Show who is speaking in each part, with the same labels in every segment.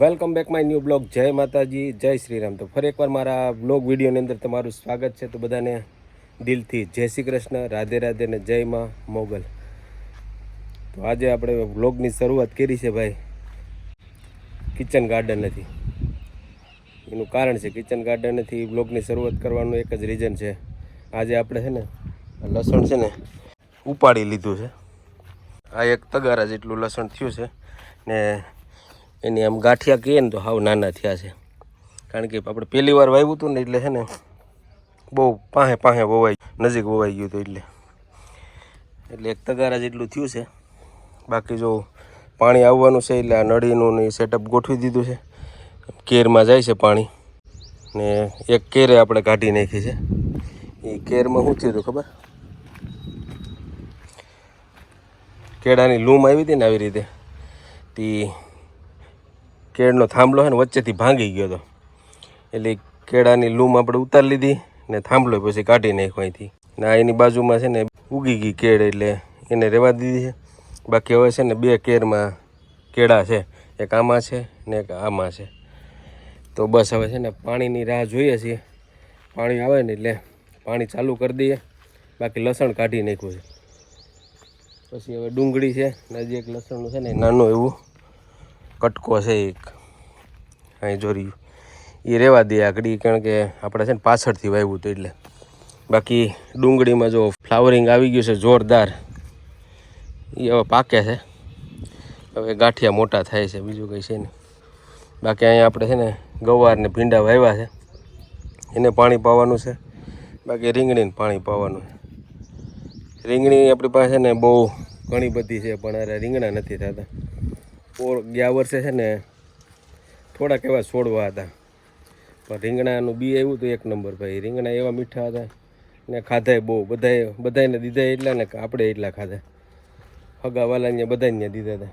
Speaker 1: Welcome back my new blog. જય માતાજી, જય શ્રીરામ. તો ફરી એકવાર મારા બ્લોગ વિડીયોની અંદર તમારું સ્વાગત છે. તો બધાને દિલથી જય શ્રી કૃષ્ણ, રાધે રાધે ને જય માં મોગલ. તો આજે આપણે બ્લોગની શરૂઆત કરી છે ભાઈ. કિચન ગાર્ડન નથી. એનું કારણ છે કિચન ગાર્ડનથી બ્લોગની શરૂઆત કરવાનું એક જ રીઝન છે. આજે આપણે છે ને, લસણ છે ને ઉપાડી લીધું છે. આ એક તગારા જેટલું લસણ થયું છે ને એની આમ ગાંઠિયા કહીએ ને તો હાવ નાના થયા છે. કારણ કે આપણે પહેલી વાર વાવ્યું હતું ને એટલે છે ને બહુ પાહે પાહે વવાઈ, નજીક વવાઈ ગયું હતું એટલે. એટલે એક તગારા જેટલું થયું છે. બાકી જો પાણી આવવાનું છે એટલે આ નળીનું ને સેટઅપ ગોઠવી દીધું છે. કેરમાં જાય છે પાણી. ને એક કેરે આપણે કાઢી નાખી છે. એ કેરમાં શું થયું હતું ખબર? કેળાની લૂમ આવી હતી ને આવી રીતે. તે કેળનો થાંભલો છે ને વચ્ચેથી ભાંગી ગયો હતો એટલે કેળાની લૂમ આપણે ઉતારી લીધી ને થાંભલો પછી કાઢી નાખ્યો અહીંથી. ને આ એની બાજુમાં છે ને ઉગી ગઈ કેળ એટલે એને રહેવા દીધી છે. બાકી હવે છે ને બે કેરમાં કેળા છે. એક આમાં છે ને એક આમાં છે. તો બસ હવે છે ને પાણીની રાહ જોઈએ છીએ. પાણી આવે ને એટલે પાણી ચાલુ કરી દઈએ. બાકી લસણ કાઢી નાખ્યું છે. પછી હવે ડુંગળી છે ને હજી એક લસણનું છે ને નાનું એવું. કટકો છે એક. અહીં જોર્યું એ રહેવા દે આગળ કારણ કે આપણે છે ને પાછળથી વાવ્યું હતું એટલે. બાકી ડુંગળીમાં જો ફ્લાવરિંગ આવી ગયું છે, જોરદાર. એ હવે પાકે છે. હવે ગાંઠિયા મોટા થાય છે, બીજું કંઈ છે નહીં. બાકી અહીંયા આપણે છે ને ગવાર ને ભીંડા વાવ્યા છે. એને પાણી પાવાનું છે. બાકી રીંગણીને પાણી પાવાનું છે. રીંગણી આપણી પાસે ને બહુ ઘણી બધી છે, પણ અરે રીંગણા નથી થતા. ઓર ગયા વર્ષે છે ને થોડાક એવા છોડવા હતા. પણ રીંગણાનું બી આવ્યું હતું એક નંબર ભાઈ. રીંગણા એવા મીઠા હતા ને ખાધાય બહુ. બધાએ બધાને દીધા એટલા ને આપણે એટલા ખાધા હગાવાલાને બધાને દીધા હતા.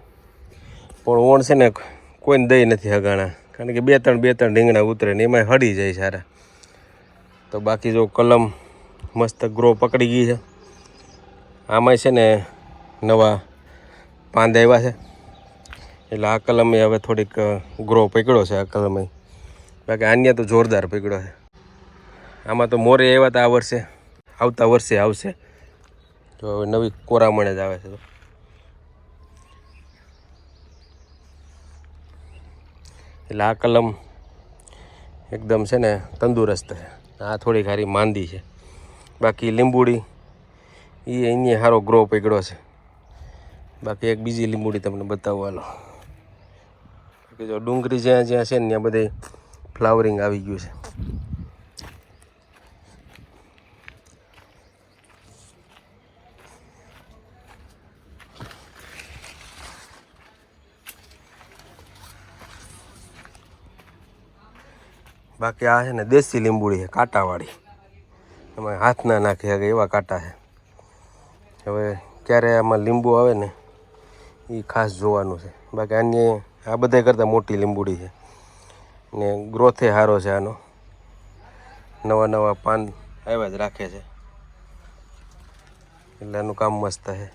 Speaker 1: પણ ઓણ છે ને કોઈને દઈ નથી હગાણા. કારણ કે બે ત્રણ બે ત્રણ રીંગણા ઉતરે ને એમાં હળી જાય સારા. તો બાકી જો કલમ મસ્ત ગ્રો પકડી ગઈ છે. આમાંય છે ને નવા પાંદ આવ્યા છે. એટલે આ કલમે હવે થોડીક ગ્રો પકડ્યો છે આ કલમે. બાકી આન્ય તો જોરદાર પકડ્યો છે. આમાં તો મોરે આવ્યા હતા આ વર્ષે, આવતા વર્ષે આવશે. તો હવે નવી કોરામણ જ આવે છે તો. એટલે આ કલમ એકદમ છે ને તંદુરસ્ત છે. આ થોડી ખારી માંદી છે. બાકી લીંબુડી એ એની સારો ગ્રો પકડ્યો છે. બાકી એક બીજી લીંબુડી તમને બતાવવાનો કે જો ડુંગળી જ્યાં જ્યાં છે ને, ત્યાં બધે ફ્લાવરિંગ આવી ગયું છે. બાકી આ છે ને દેશી લીંબુડી છે, કાંટાવાળી. એમાં હાથ ના નાખી શકે એવા કાંટા છે. હવે ક્યારે આમાં લીંબુ આવે ને એ ખાસ જોવાનું છે. બાકી અન્ય આ બધા કરતાં મોટી લીંબુડી છે. ને ગ્રોથે સારો છે આનો. નવા નવા પાન આવ્યા જ રાખે છે. એટલે આનું કામ મસ્ત છે.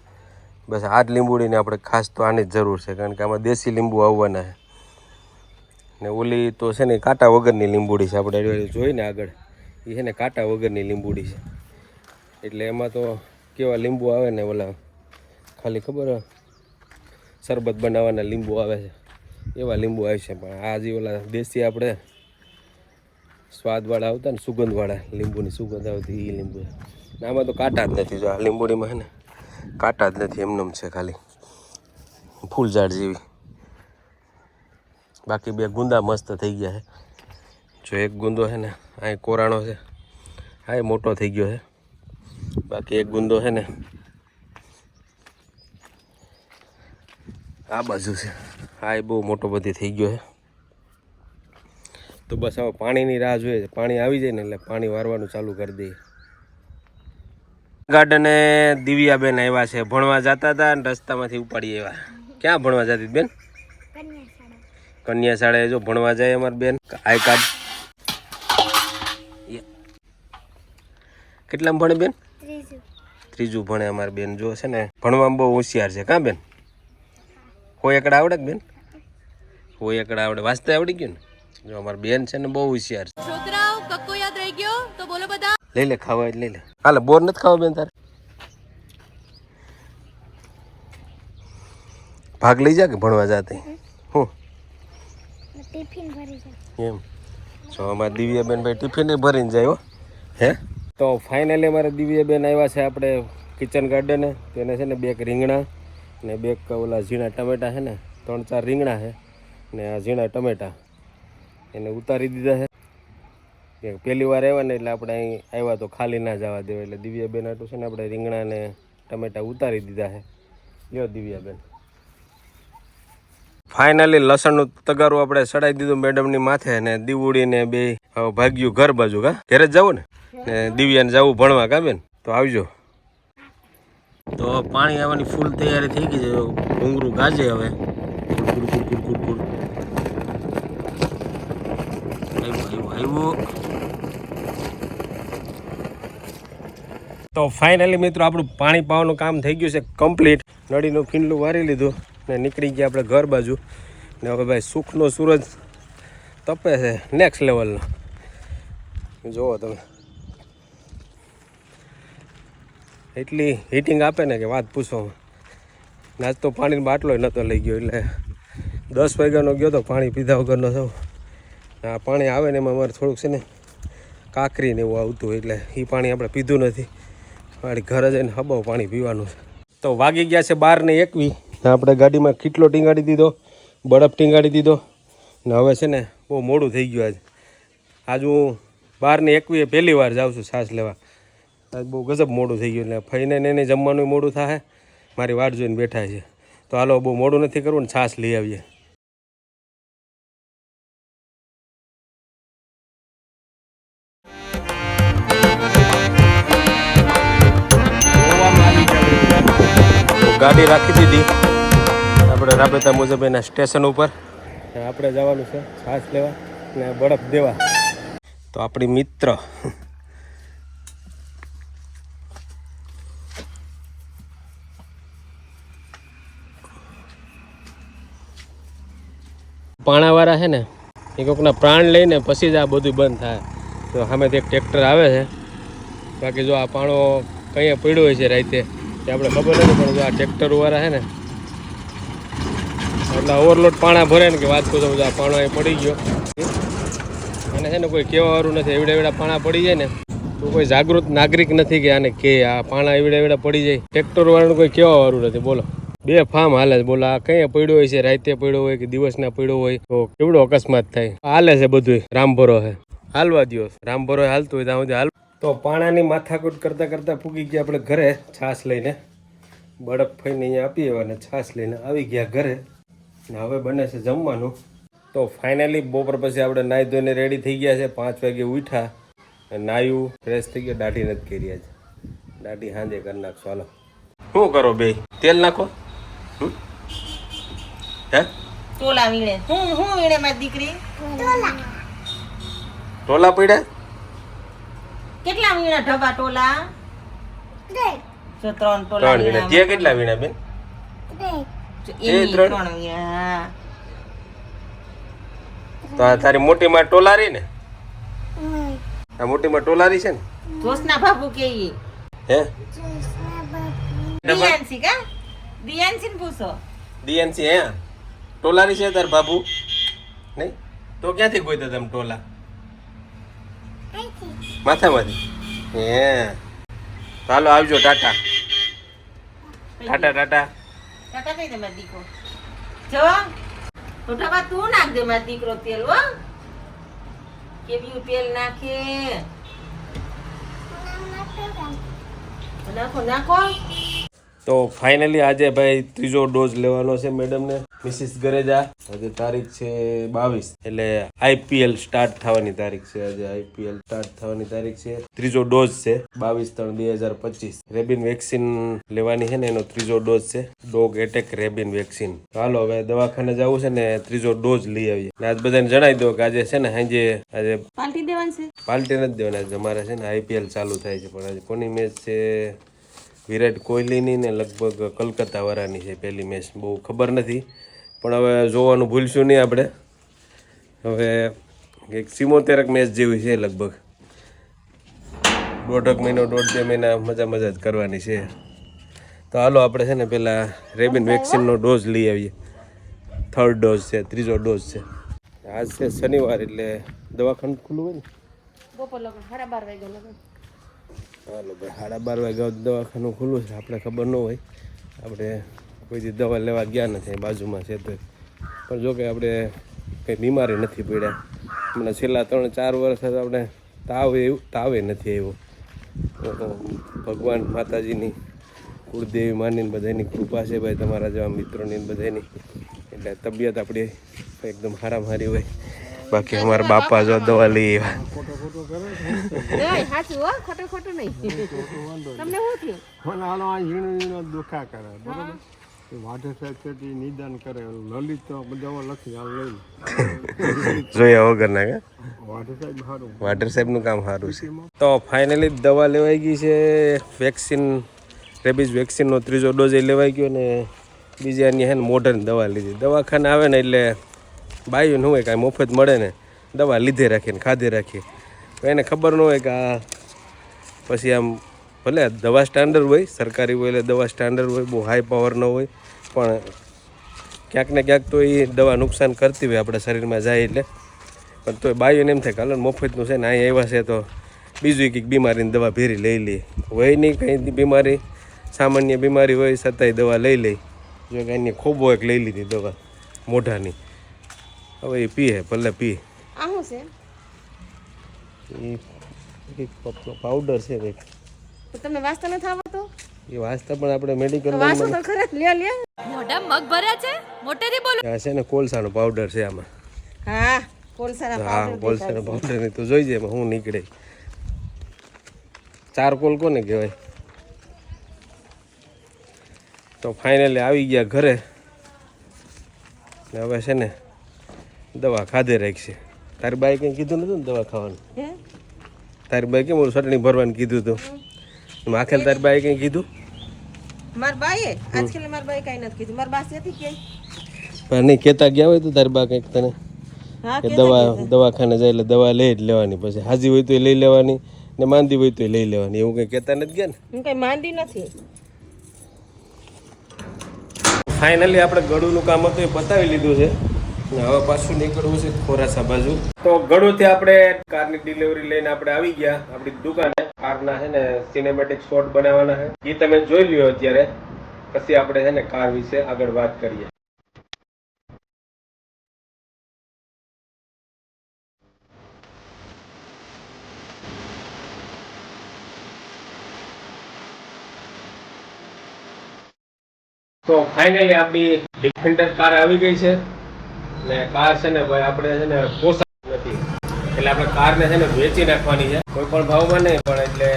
Speaker 1: બસ આ જ લીંબુડીને આપણે ખાસ તો આની જ જરૂર છે, કારણ કે આમાં દેશી લીંબુ આવવાના છે. ને ઓલી તો છે ને કાંટા વગરની લીંબુડી છે, આપણે જોઈને આગળ. એ છે ને કાંટા વગરની લીંબુડી છે. એટલે એમાં તો કેવા લીંબુ આવે ને ઓલા, ખાલી ખબર? શરબત બનાવવાના લીંબુ આવે છે. એવા લીંબુ આવે છે, પણ આ જે ઓલા દેશી આપણે સ્વાદવાળા આવતા ને સુગંધવાળા લીંબુની સુગંધ આવતી એ લીંબુ. આમાં તો કાંટા જ નથી જો, આ લીંબુડીમાં હે ને કાંટા જ નથી, એમનેમ છે ખાલી ફૂલ ઝાડ જેવી. બાકી બે ગુંદા મસ્ત થઈ ગયા છે જો એક ગુંદો છે ને અહીં કોરાણો છે, આ એ મોટો થઈ ગયો છે બાકી એક ગુંદો છે ને આ બાજુ છે. આ એ બહુ મોટો બધી થઈ ગયો છે. તો બસ હવે પાણીની રાહ જોઈએ છે. પાણી આવી જાય ને એટલે પાણી વારવાનું ચાલુ કરી દઈએ. ગાર્ડને દિવ્યાબેન આવ્યા છે. ભણવા જતા હતા અને રસ્તામાંથી ઉપાડી આવ્યા. ક્યાં ભણવા જતી બેન? કન્યા શાળાએ જો ભણવા જાય અમાર બેન. આઈ કાર્ડ કેટલામાં ભણે બેન?
Speaker 2: ત્રીજું.
Speaker 1: ત્રીજું ભણે અમાર બેન. જો છે ને ભણવામાં બહુ હોશિયાર છે. કાં બેન? કોઈ એકડા આવડે કે બેન? કોઈ એકડા આવડે. વાંચતા આવડી ગયું ને? જો અમારી બેન છે ને બહુ હોશિયાર છે.
Speaker 2: છોકરાઓ કક્કો યાદ રહી ગયો? તો બોલો બધા.
Speaker 1: લઈ લે ખાવા લઈ લે. હાલે બોર નથી ખાવા બેન તારે? ભાગ લઈ જા કે ભણવા જાતે? હું?
Speaker 3: ટિફિન ભરી જા.
Speaker 1: એમ. જો અમારા દિવ્યાબેન ભાઈ ટિફિન ભરીને જાય હો. હે? તો ફાઇનલી અમારે દિવ્યાબેન આવ્યા છે આપણે કિચન ગાર્ડને તેને છે ને બે રીંગણા ને બે ઓલા ઝીણા ટમેટા છે ને, ત્રણ ચાર રીંગણા છે ને આ ઝીણા ટમેટા. એને ઉતારી દીધા છે. પહેલી વાર આવ્યા ને એટલે આપણે અહીં આવ્યા તો ખાલી ના જવા દેવા. એટલે દિવ્યાબેન આટલું છે ને આપણે રીંગણા ને ટમેટા ઉતારી દીધા છે. લ્યો દિવ્યાબેન. ફાઇનલી લસણનું તગારું આપણે ચડાવી દીધું મેડમની માથે ને દીવડીને બે ભાગ્યું ઘર બાજુ, કા? ઘરે જ જવું ને? ને દિવ્યાને જવું ભણવા, કા બેન? તો આવજો. તો પાણી આવવાની ફૂલ તૈયારી થઈ ગઈ છે. ઘૂંગરું ગાજે હવે. તો ફાઇનલી મિત્રો, આપણું પાણી પાવાનું કામ થઈ ગયું છે કમ્પ્લીટ નળીનું ફીંડલું વારી લીધું ને નીકળી ગયા આપણે ઘર બાજુ. ને હવે ભાઈ સુખનો સૂરજ તપે છે નેક્સ્ટ લેવલનો જુઓ તમે. એટલી હીટિંગ આપે ને કે વાત પૂછો નાસ્તો પાણીનો બાટલો નહોતો લઈ ગયો, એટલે દસ વાગ્યાનો ગયો તો પાણી પીધા વગરનો થયો. આ પાણી આવે ને એમાં અમારે થોડુંક છે ને કાકરી ને એવું આવતું હોય, એટલે એ પાણી આપણે પીધું નથી. મારી ઘરે જઈને હબાવ પાણી પીવાનું છે. તો વાગી ગયા છે બાર ને એકવી. આપણે ગાડીમાં કેટલો ટીંગાડી દીધો, બરફ ટીંગાડી દીધો. ને હવે છે ને બહુ મોડું થઈ ગયું આજ. આજ હું બાર ને એકવીએ પહેલી વાર જાઉં છું શ્વાસ લેવા. આજ બહુ ગજબ મોડું થઈ ગયું એટલે ફઈને ને એને જમવાનું મોડું થાય મારી વાટ જોઈને બેઠા છે. તો હાલો બહુ મોડું નથી કરવું ને છાશ લઈ આવીએ. ગાડી રાખી દીધી. આપણે રાબેતા મુજબ એના સ્ટેશન ઉપર. આપણે જવાનું છે છાશ લેવા ને બરફ દેવા. તો આપણી મિત્ર પાણાવાળા છે ને, એ કોકના પ્રાણ લઈને પછી જ આ બધું બંધ થાય. તો સામેથી એક ટ્રેક્ટર આવે છે. બાકી જો આ પાણો કંઈ પડ્યો હોય છે રાતે તે આપણે ખબર નથી, પણ જો આ ટ્રેક્ટરવાળા છે ને એટલે ઓવરલોડ પાણા ભરે ને કે વાત તો આ પાણો અહીં પડી ગયો. અને છે ને કોઈ કહેવાવાળું નથી, એવડા એવડા પાણા પડી જાય ને, તો કોઈ જાગૃત નાગરિક નથી કે આને કે આ પાણા એવડા એવડા પડી જાય. ટ્રેક્ટરવાળાનું કોઈ કહેવાવાળું નથી, બોલો. બે ફાર્મ હાલે છે. બોલા, કઈ પડ્યો હોય છે? રાતે પડ્યો હોય કે દિવસના પડ્યો હોય? તો કેવડો અકસ્માત થાય? હાલે છે બધું રામભરો છે. હાલવા દો રામભરો હાલતું હોય ત્યાં હાલ તો પાણાની માથાકૂટ કરતા કરતા પૂગી ગયા આપણે ઘરે છાશ લઈને. બળપ ફઈને અહીંયા આપી અને છાશ લઈને આવી ગયા ઘરે. ને હવે બને છે જમવાનું. તો ફાઇનલી બપોર પછી આપણે નાહી ધોઈને રેડી થઈ ગયા છે. પાંચ વાગે ઉઠ્યા. નાયું ફ્રેશ થઈ ગયા. દાઢી નથી કરી છે દાઢી સાંજે કરી નાખશો. હાલો. શું કરો બે? તેલ નાખો? હે?
Speaker 4: ટોલા વીણે. હું હું વીણે મારી દીકરી?
Speaker 1: ટોલા. પડ્યા
Speaker 4: કેટલા વીણા ઢબા ટોલા? જો ત્રણ ટોલા
Speaker 1: ત્રણ વીણા. તે કેટલા વીણા બેન? એ ત્રણ?
Speaker 4: ત્રણ વીણા
Speaker 1: તો આ તારી મોટી માં ટોલારી ને આ મોટી માં ટોલારી છે ને
Speaker 4: કે
Speaker 1: હે?
Speaker 4: દિયાનસી કા? દિયાનસી ને પૂછો.
Speaker 1: દિયાનસી હે? ટોલાની છે તાર બાબુ નહીં? તો ક્યાંથી ગોઈતા તમે ટોલા? માથામાંથી? હે. ચાલો આવજો ટાટા. ટાટા ટાટા.
Speaker 4: ટાટા કઈ દે મારો દીકરો? જો તો ઢબા તું નાખ દે મારો દીકરો તેલ હો. કેવું તેલ નાખે. નાખો નાખો.
Speaker 1: તો ફાઇનલી આજે ભાઈ ત્રીજો ડોઝ લેવાનો છે મેડમને મિસિસ ગરેજા આજે તારીખ છે બાવીસ. એટલે આઈપીએલ સ્ટાર્ટ થવાની તારીખ છે આજે. આઈપીએલ સ્ટાર્ટ થવાની તારીખ છે. ત્રીજો ડોઝ છે બાવીસ ત્રણ બે હજાર પચીસ. રેબિન વેક્સિન લેવાની છે ને એનો ત્રીજો ડોઝ છે. Dog attack rabies vaccine. હાલો હવે દવાખાને જવું છે ને ત્રીજો ડોઝ લઈ આવીએ. ને આજ બધાને જણાવી દો કે આજે છે ને સાંજે આજે
Speaker 4: પાલટી દેવાની છે.
Speaker 1: પાર્ટી નથી દેવાની આજે અમારે છે ને આઈપીએલ ચાલુ થાય છે. પણ આજે કોની મેચ છે? વિરાટ કોહલીની ને લગભગ કલકત્તા વાળાની છે પહેલી મેચ બહુ ખબર નથી. પણ હવે જોવાનું ભૂલશું નહીં આપણે. હવે એક સિમોતેરક મેચ જેવી છે લગભગ. દોઢક મહિનો દોઢ બે મહિના મજા મજા જ કરવાની છે. તો હાલો આપણે છે ને પહેલાં રેબિન વેક્સિનનો ડોઝ લઈ આવીએ. થર્ડ ડોઝ છે, ત્રીજો ડોઝ છે. આજ છે શનિવાર એટલે દવાખાનું ખુલ્લું હોય ને?
Speaker 4: બપોર લગન, સાડા બાર વાગ્યા લગન.
Speaker 1: હાલો ભાઈ, સાડા બાર વાગ્યા દવાખાનું ખુલ્લું છે, આપણે ખબર ન હોય. આપણે કોઈ દી દવા લેવા ગયા નથી, બાજુમાં છે તો. પણ જો કે આપણે કંઈ બીમારી નથી પડ્યા. હમણાં છેલ્લા ત્રણ ચાર વર્ષ આપણે તાવ એવું, તાવે નથી આવ્યો. ભગવાન માતાજીની, કુળદેવી માની બધાની કૃપા છે ભાઈ તમારા જેવા મિત્રોની બધાની. એટલે તબિયત આપણી એકદમ હારામ હારી હોય. બાકી અમારા બાપા જો દવા લઈ આવ્યા.
Speaker 5: નિદાન કરે લલિત તો દવા લખી હાલ લઈ
Speaker 1: જોયા વગર ના કે
Speaker 5: સાહેબ સારું
Speaker 1: વાટર સાહેબનું કામ સારું છે. તો ફાઇનલી દવા લેવાઈ ગઈ છે વેક્સિન રેબીઝ વેક્સિનનો ત્રીજો ડોઝ એ લેવાઈ ગયો ને બીજાની હે ને દવા લીધી. દવાખાને આવે ને એટલે બાયું ન હોય કાંઈ મફત મળે ને, દવા લીધે રાખીને, ખાધે રાખીએ. તો એને ખબર ન હોય કે આ પછી આમ ભલે દવા સ્ટાન્ડર્ડ હોય, સરકારી હોય એટલે દવા સ્ટાન્ડર્ડ હોય, બહુ હાઈ પાવર ન હોય, પણ ક્યાંક ને ક્યાંક તો એ દવા નુકસાન કરતી હોય આપણા શરીરમાં જાય એટલે. પણ તોય બાયું એમ થાય કે હાલો ને મફતનું છે ને અહીં આવ્યા છે તો બીજું કંઈક બીમારીની દવા ભેરી લઈ લઈએ. હોય નહીં કંઈ બીમારી, સામાન્ય બીમારી હોય છતાંય દવા લઈ લઈ જો કે એની ખૂબ એક લઈ લીધી દવા, મોઢાની. હવે એ પીએ ભલે પીએ
Speaker 4: આ શું છે?
Speaker 1: એ કંઈક પાવડર છે કંઈક.
Speaker 4: તો વાસ્તા નથી આવડતું?
Speaker 1: એ વાસ્તા પણ આપણે મેડિકલ
Speaker 4: તો વાંચો તો ખરે લે લે
Speaker 2: મોઢા મગ ભર્યા છે? મોટેથી બોલો.
Speaker 1: આ છે ને કોલસાનો પાવડર છે આમાં.
Speaker 4: હા કોલસાના
Speaker 1: હા કોલસાનો પાવડર નહીં તો જોઈ જાય એમાં હું નીકળે. ચાર કોલ કોને કહેવાય? તો ફાઇનલી આવી ગયા ઘરે. ને હવે છે ને દવા ખાધે રાખશે. તારી બાઈ કંઈ કીધું નતું ને દવા ખાવાનું? તારી બાઈ કેમ મારું ચટણી ભરવાનું કીધું હતું આખેલ તારી બાઈ કંઈ કીધું?
Speaker 4: માર બાઈએ આજકાલ માર બાઈ કાઈ નથી કીધું. માર બાસી હતી કે?
Speaker 1: પણ નહીં કહેતા ગયા હોય તો તારી બા કંઈક તને કે દવા દવાખાને જાય એટલે દવા લઈ જ લેવાની પછી. હાજી હોય તો લઈ લેવાની ને માંદી હોય તો લઈ લેવાની. એવું કંઈ કહેતા નથી ગયા ને?
Speaker 4: હું કઈ માંદી નથી.
Speaker 1: ફાઇનલી આપણે ગળુનું કામ હતું એ પતાવી લીધું છે. હવે પાછું નીકળવું છે ખોરાસા બાજુ. તો ગળુથી આપણે કારની ડિલિવરી લઈને આપણે આવી ગયા, આપણી દુકાને. કારના છે ને સિનેમેટિક શોટ બનાવવાના છે. એ તમે જોઈ લ્યો અત્યારે. પછી આપણે છે ને કાર વિશે આગળ વાત કરીએ. તો ફાઇનલી આપણી ડિફેન્ડર કાર આવી ગઈ છે. ને કાર છે ને ભાઈ, આપણે છે ને પોસાતી નથી. એટલે આપણે કારને છે ને વેચી નાખવાની છે. કોઈ પણ ભાવમાં નહીં, પણ એટલે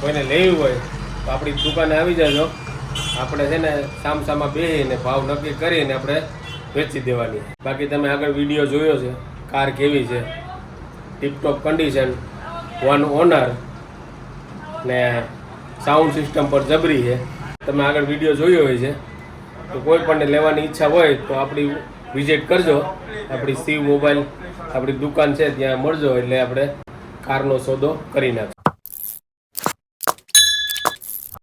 Speaker 1: કોઈને લેવી હોય, તો આપણી દુકાને આવી જજો. આપણે છે ને સામસામાં બેસીને ભાવ નક્કી કરીને આપણે વેચી દેવાની. બાકી તમે આગળ વીડિયો જોયો છે, કાર કેવી છે ટીપટોપ કન્ડિશન વન ઓનર ને સાઉન્ડ સિસ્ટમ પર જબરી છે. તમે આગળ વીડિયો જોયો હોય છે, તો કોઈ પણ લેવાની ઈચ્છા હોય, તો આપણી વિઝિટ કરજો. આપણી શિવ મોબાઈલ, આપણી દુકાન છે, ત્યાં મળજો એટલે આપણે કારનો સોદો કરી નાખો